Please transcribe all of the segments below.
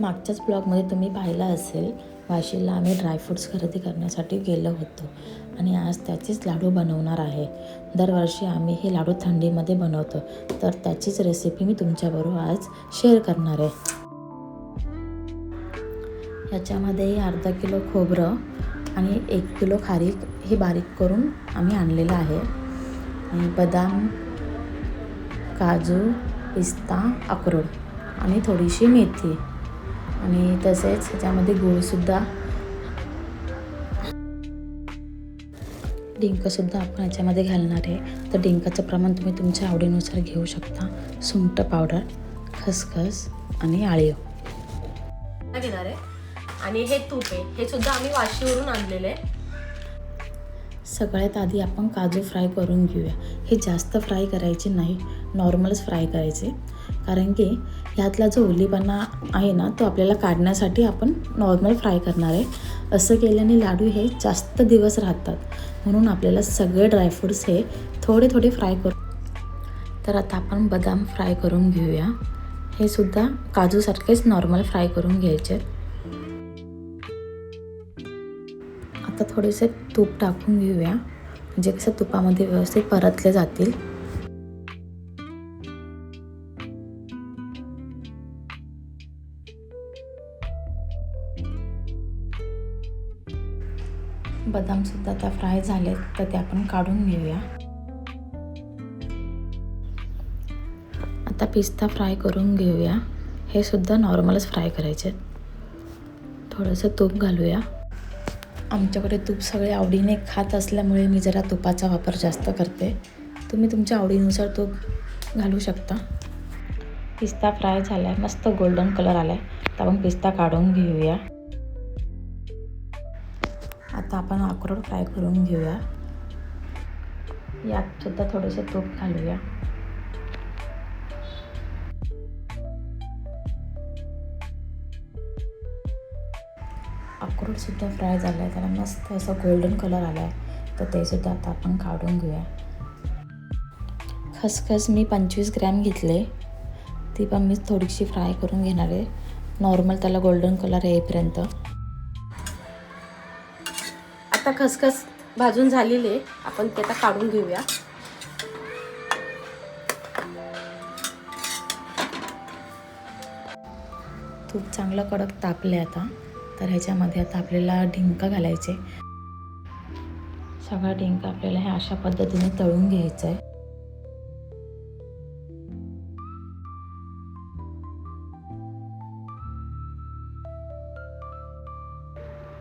मागच्याच ब्लॉगमध्ये तुम्ही पाहिलं असेल वाशीला आम्ही ड्रायफ्रूट्स खरेदी करण्यासाठी गेलो होतो. आणि आज त्याचेच लाडू बनवणार आहे. दरवर्षी आम्ही हे लाडू थंडीमध्ये बनवतो. तर त्याचीच रेसिपी मी तुमच्याबरोबर आज शेअर करणार आहे. याच्यामध्ये अर्धा किलो खोबरं आणि एक किलो खारीक हे बारीक करून आम्ही आणलेलं आहे. आणि बदाम काजू पिस्ता अक्रोड आणि थोडीशी मेथी. आणि तसेच ह्याच्यामध्ये गूळसुद्धा. डिंकसुद्धा आपण ह्याच्यामध्ये घालणार आहे. तर डिंकाचं प्रमाण तुम्ही तुमच्या आवडीनुसार घेऊ शकता. सुंठ पावडर खसखस आणि आळीव. घेणार आहे. आणि हे तूप आहे. हे सुद्धा आम्ही वाशीवरून आणलेलं आहे. सगळ्यात आधी आपण काजू फ्राय करून घेऊया. हे जास्त फ्राय करायचे नाही. नॉर्मलच फ्राय करायचे. कारण की ह्यातला जो ओलीपणा आहे ना तो आपल्याला काढण्यासाठी आपण नॉर्मल फ्राय करणार आहे. असं केल्याने लाडू हे जास्त दिवस राहतात. म्हणून आपल्याला सगळे ड्रायफ्रूट्स हे थोडे थोडे फ्राय करू. तर आता आपण बदाम फ्राय करून घेऊया. हे सुद्धा काजूसारखेच नॉर्मल फ्राय करून घ्यायचे. आता थोडेसे तूप टाकून घेऊया. म्हणजे कसं तुपामध्ये व्यवस्थित परतले जातील. बदामसुद्धा त्या फ्राय झालेत तर ते आपण काढून घेऊया. आता पिस्ता फ्राय करून घेऊया. हे सुद्धा नॉर्मलच फ्राय करायचे थोडंसं तूप घालूया. आमच्याकडे तूप सगळे आवडीने खात असल्यामुळे मी जरा तुपाचा वापर जास्त करते. तुम्ही तुमच्या आवडीनुसार तूप घालू शकता. पिस्ता फ्राय झाला आहे मस्त गोल्डन कलर आला आहे तर आपण पिस्ता काढून घेऊया. आता आपण अक्रोड फ्राय करून घेऊया. यात सुद्धा थोडेसे तूप घालूया. अक्रोडसुद्धा फ्राय झाला आहे त्याला मस्त असं गोल्डन कलर आला आहे तर ते सुद्धा आता आपण काढून घेऊया. खसखस मी पंचवीस ग्रॅम घेतले. ती पण मी थोडीशी फ्राय करून घेणार आहे. नॉर्मल त्याला गोल्डन कलर येईपर्यंत आता खसखस भाजून झालेली आहे आपण ते आता काढून घेऊया. तूप चांगलं कडक तापले आता. तर ह्याच्यामध्ये आता आपल्याला डिंक घालायचे. सगळा डिंक आपल्याला हे अशा पद्धतीने तळून घ्यायचं आहे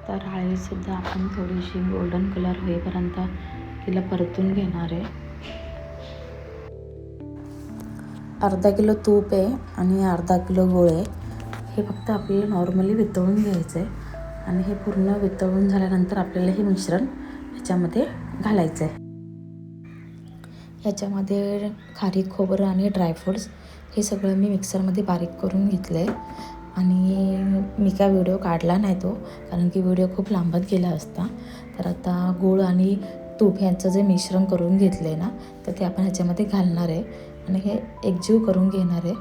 तर हळदीसुद्धा आपण थोडीशी गोल्डन कलर होईपर्यंत तिला परतून घेणार आहे. अर्धा किलो तूप आहे आणि अर्धा किलो गोळ आहे. हे फक्त आपल्याला नॉर्मली वितळून घ्यायचं आहे. आणि हे पूर्ण वितळून झाल्यानंतर आपल्याला हे मिश्रण ह्याच्यामध्ये घालायचं आहे. ह्याच्यामध्ये खारीक खोबरं आणि ड्रायफ्रूट्स हे सगळं मी मिक्सरमध्ये बारीक करून घेतलं आहे आणि मी काय व्हिडिओ काढला नाही तो कारण की व्हिडिओ खूप लांबत गेला असता. तर आता गूळ आणि तूप यांचं जे मिश्रण करून घेतलं आहे ना तर ते आपण ह्याच्यामध्ये घालणार आहे. आणि हे एकजीव करून घेणार आहे.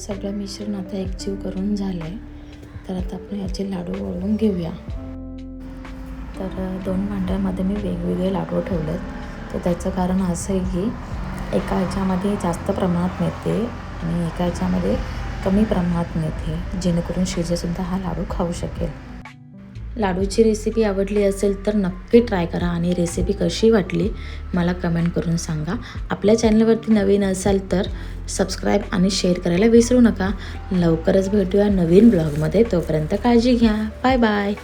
सगळं मिश्रण आता एकजीव करून झालं आहे तर आता आपण याचे लाडू वळून घेऊया. तर दोन भांड्यामध्ये मी वेगवेगळे लाडू ठेवले आहेत तर त्याचं कारण असं आहे की एका ह्याच्यामध्ये जास्त प्रमाणात मिळते आणि एका ह्याच्यामध्ये कमी प्रमाणात मिळते जेणेकरून शिजेसुद्धा हा लाडू खाऊ शकेल. लाडूची रेसिपी आवडली असेल तर नक्की ट्राय करा आणि रेसिपी कशी वाटली मला कमेंट करून सांगा. आपल्या चॅनलवरती नवीन असाल तर सबस्क्राईब आणि शेअर करायला विसरू नका. लवकरच भेटूया नवीन ब्लॉगमध्ये तोपर्यंत काळजी घ्या. Bye bye